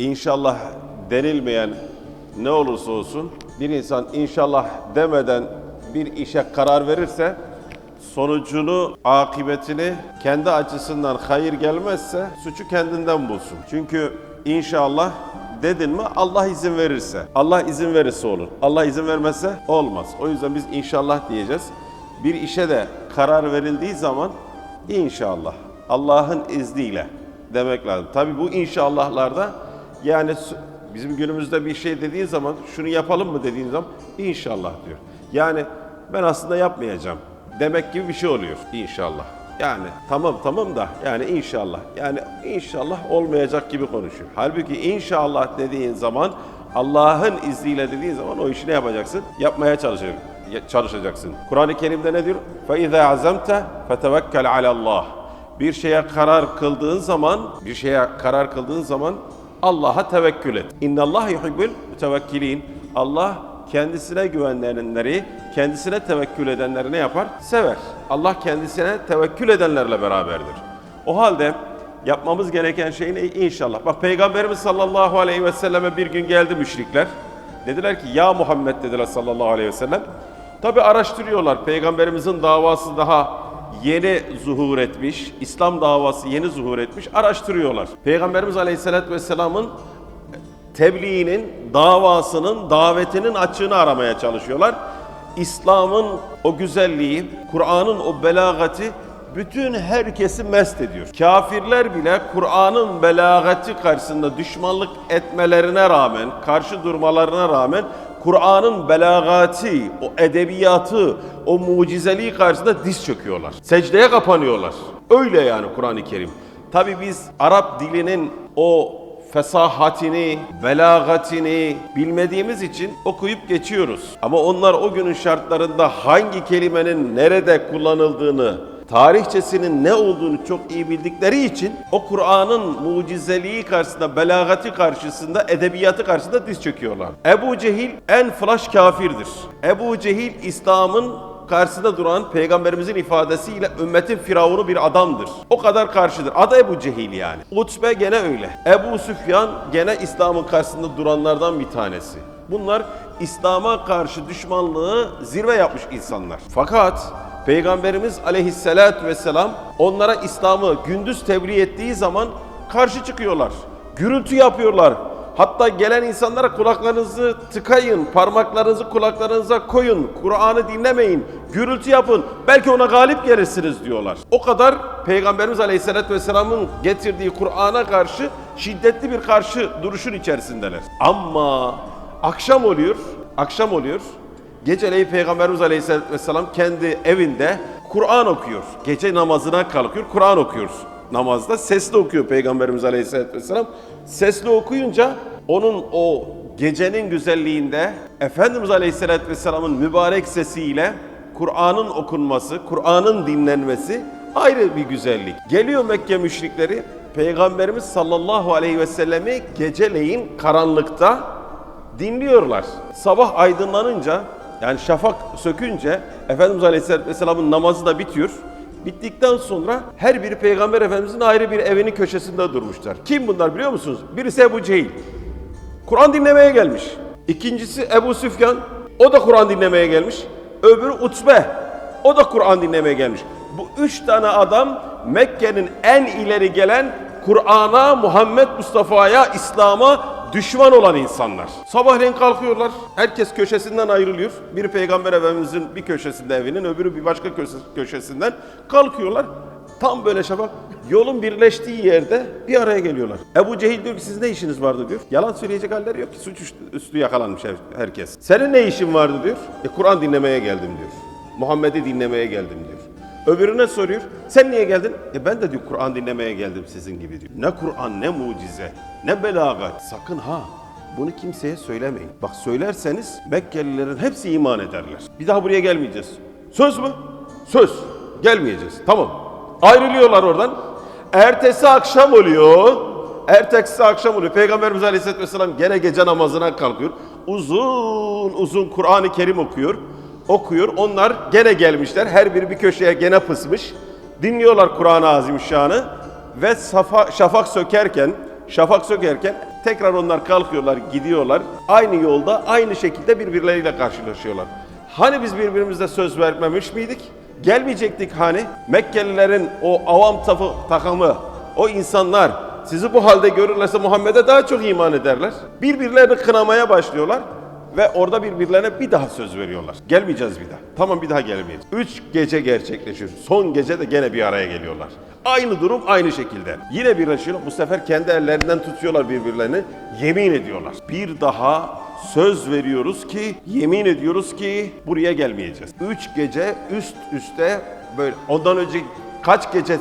İnşallah denilmeyen ne olursa olsun bir insan inşallah demeden bir işe karar verirse sonucunu, akıbetini kendi açısından hayır gelmezse suçu kendinden bulsun. Çünkü inşallah dedin mi Allah izin verirse. Allah izin verirse olur. Allah izin vermezse olmaz. O yüzden biz inşallah diyeceğiz. Bir işe de karar verildiği zaman inşallah Allah'ın izniyle demek lazım. Tabi bu inşallahlarda yani s- bizim günümüzde bir şey dediğin zaman şunu yapalım mı dediğin zaman inşallah diyor. Yani ben aslında yapmayacağım demek gibi bir şey oluyor inşallah. Yani tamam tamam da yani inşallah. Yani inşallah olmayacak gibi konuşuyor. Halbuki inşallah dediğin zaman Allah'ın izniyle dediğin zaman o işi ne yapacaksın? Yapmaya çalışacaksın. çalışacaksın. Kur'an-ı Kerim'de ne diyor? فَاِذَا عَزَمْتَ فَتَوَكَّلْ عَلَى اللّٰهِ Bir şeye karar kıldığın zaman, bir şeye karar kıldığın zaman Allah'a tevekkül et. İnna Allah yuhibbul mütevekkilin. Allah kendisine güvenenleri, kendisine tevekkül edenleri ne yapar? Sever. Allah kendisine tevekkül edenlerle beraberdir. O halde yapmamız gereken şey ne? İnşallah. Bak Peygamberimiz sallallahu aleyhi ve selleme bir gün geldi müşrikler. Dediler ki ya Muhammed dediler sallallahu aleyhi ve sellem. Tabi araştırıyorlar. Peygamberimizin davası daha yeni zuhur etmiş. İslam davası yeni zuhur etmiş. Araştırıyorlar. Peygamberimiz aleyhissalatü vesselamın tebliğinin, davasının, davetinin açığını aramaya çalışıyorlar. İslam'ın o güzelliği, Kur'an'ın o belagati bütün herkesi mest ediyor. Kafirler bile Kur'an'ın belagati karşısında düşmanlık etmelerine rağmen, karşı durmalarına rağmen Kur'an'ın belagati, o edebiyatı, o mucizeliği karşısında diz çöküyorlar. Secdeye kapanıyorlar. Öyle yani Kur'an-ı Kerim. Tabi biz Arap dilinin o fesahatini, belagatini bilmediğimiz için okuyup geçiyoruz. Ama onlar o günün şartlarında hangi kelimenin nerede kullanıldığını, tarihçesinin ne olduğunu çok iyi bildikleri için o Kur'an'ın mucizeliği karşısında, belagati karşısında, edebiyatı karşısında diz çöküyorlar. Ebu Cehil en flash kafirdir. Ebu Cehil İslam'ın karşısında duran peygamberimizin ifadesiyle ümmetin firavunu bir adamdır. O kadar karşıdır. Adı Ebu Cehil yani. Utbe gene öyle. Ebu Süfyan gene İslam'ın karşısında duranlardan bir tanesi. Bunlar İslam'a karşı düşmanlığı zirve yapmış insanlar. Fakat Peygamberimiz aleyhissalatü vesselam onlara İslam'ı gündüz tebliğ ettiği zaman karşı çıkıyorlar. Gürültü yapıyorlar. Hatta gelen insanlara kulaklarınızı tıkayın, parmaklarınızı kulaklarınıza koyun, Kur'an'ı dinlemeyin, gürültü yapın, belki ona galip gelirsiniz diyorlar. O kadar Peygamberimiz Aleyhisselatü Vesselam'ın getirdiği Kur'an'a karşı şiddetli bir karşı duruşun içerisindeler. Ama akşam oluyor, akşam oluyor, geceleyin Peygamberimiz Aleyhisselatü Vesselam kendi evinde Kur'an okuyor. Gece namazına kalkıyor, Kur'an okuyor namazda sesli okuyor Peygamberimiz Aleyhisselatü Vesselam. Sesli okuyunca onun o gecenin güzelliğinde Efendimiz Aleyhisselatü Vesselam'ın mübarek sesiyle Kur'an'ın okunması, Kur'an'ın dinlenmesi ayrı bir güzellik. Geliyor Mekke müşrikleri Peygamberimiz sallallahu aleyhi ve sellemi geceleyin karanlıkta dinliyorlar. Sabah aydınlanınca yani şafak sökünce Efendimiz Aleyhisselatü Vesselam'ın namazı da bitiyor. Bittikten sonra her biri Peygamber Efendimizin ayrı bir evinin köşesinde durmuşlar. Kim bunlar biliyor musunuz? Birisi Ebu Cehil. Kur'an dinlemeye gelmiş. İkincisi Ebu Süfyan. O da Kur'an dinlemeye gelmiş. Öbürü Utbe. O da Kur'an dinlemeye gelmiş. Bu üç tane adam Mekke'nin en ileri gelen Kur'an'a, Muhammed Mustafa'ya, İslam'a düşman olan insanlar. Sabahleyin kalkıyorlar. Herkes köşesinden ayrılıyor. Biri Peygamber Efendimizin bir köşesinde evinin, öbürü bir başka köşe- köşesinden kalkıyorlar. Tam böyle şafak yolun birleştiği yerde bir araya geliyorlar. Ebu Cehil diyor ki siz ne işiniz vardı diyor. Yalan söyleyecek halleri yok ki suç üstü, yakalanmış her- herkes. Senin ne işin vardı diyor. E Kur'an dinlemeye geldim diyor. Muhammed'i dinlemeye geldim diyor. Öbürüne soruyor. Sen niye geldin? E ben de diyor Kur'an dinlemeye geldim sizin gibi diyor. Ne Kur'an ne mucize ne belagat. Sakın ha bunu kimseye söylemeyin. Bak söylerseniz Mekkelilerin hepsi iman ederler. Bir daha buraya gelmeyeceğiz. Söz mü? Söz. Gelmeyeceğiz. Tamam. Ayrılıyorlar oradan. Ertesi akşam oluyor. Ertesi akşam oluyor. Peygamberimiz Aleyhisselatü Vesselam gene gece namazına kalkıyor. Uzun uzun Kur'an-ı Kerim okuyor. Okuyor. Onlar gene gelmişler. Her biri bir köşeye gene pısmış. Dinliyorlar Kur'an-ı Azimüşşan'ı. Ve safa, şafak sökerken, Şafak sökerken tekrar onlar kalkıyorlar, gidiyorlar. Aynı yolda, aynı şekilde birbirleriyle karşılaşıyorlar. Hani biz birbirimize söz vermemiş miydik? Gelmeyecektik hani? Mekkelilerin o avam tafı, takımı, o insanlar sizi bu halde görürlerse Muhammed'e daha çok iman ederler. Birbirlerini kınamaya başlıyorlar ve orada birbirlerine bir daha söz veriyorlar. Gelmeyeceğiz bir daha. Tamam bir daha gelmeyiz. Üç gece gerçekleşiyor. Son gece de gene bir araya geliyorlar. Aynı durum aynı şekilde. Yine birleşiyorlar. Bu sefer kendi ellerinden tutuyorlar birbirlerini. Yemin ediyorlar. Bir daha söz veriyoruz ki, yemin ediyoruz ki buraya gelmeyeceğiz. Üç gece üst üste böyle ondan önce kaç gece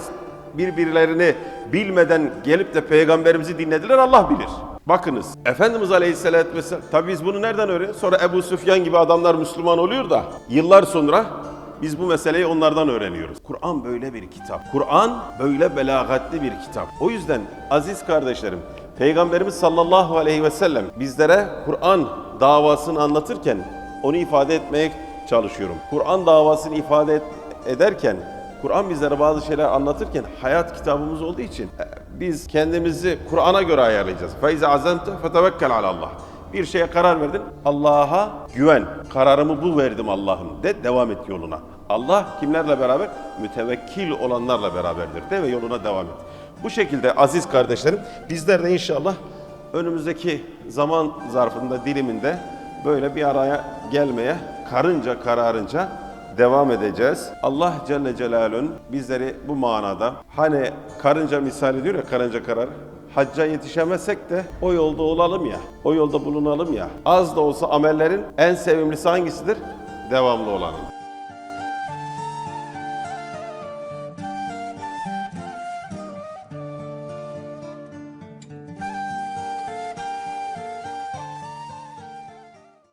birbirlerini bilmeden gelip de peygamberimizi dinlediler Allah bilir. Bakınız Efendimiz Aleyhisselatü Vesselam tabi biz bunu nereden öğreniyoruz? Sonra Ebu Süfyan gibi adamlar Müslüman oluyor da yıllar sonra biz bu meseleyi onlardan öğreniyoruz. Kur'an böyle bir kitap. Kur'an böyle belagatli bir kitap. O yüzden aziz kardeşlerim Peygamberimiz sallallahu aleyhi ve sellem bizlere Kur'an davasını anlatırken onu ifade etmeye çalışıyorum. Kur'an davasını ifade ederken Kur'an bizlere bazı şeyler anlatırken hayat kitabımız olduğu için e, biz kendimizi Kur'an'a göre ayarlayacağız. Faize azemte fetevekkel alallah. Bir şeye karar verdin, Allah'a güven. Kararımı bu verdim Allah'ım de devam et yoluna. Allah kimlerle beraber? Mütevekkil olanlarla beraberdir de ve yoluna devam et. Bu şekilde aziz kardeşlerim bizler de inşallah önümüzdeki zaman zarfında diliminde böyle bir araya gelmeye karınca kararınca devam edeceğiz. Allah Celle Celaluhu'nun bizleri bu manada hani karınca misali diyor ya karınca karar. Hacca yetişemezsek de o yolda olalım ya, o yolda bulunalım ya. Az da olsa amellerin en sevimlisi hangisidir? Devamlı olanın.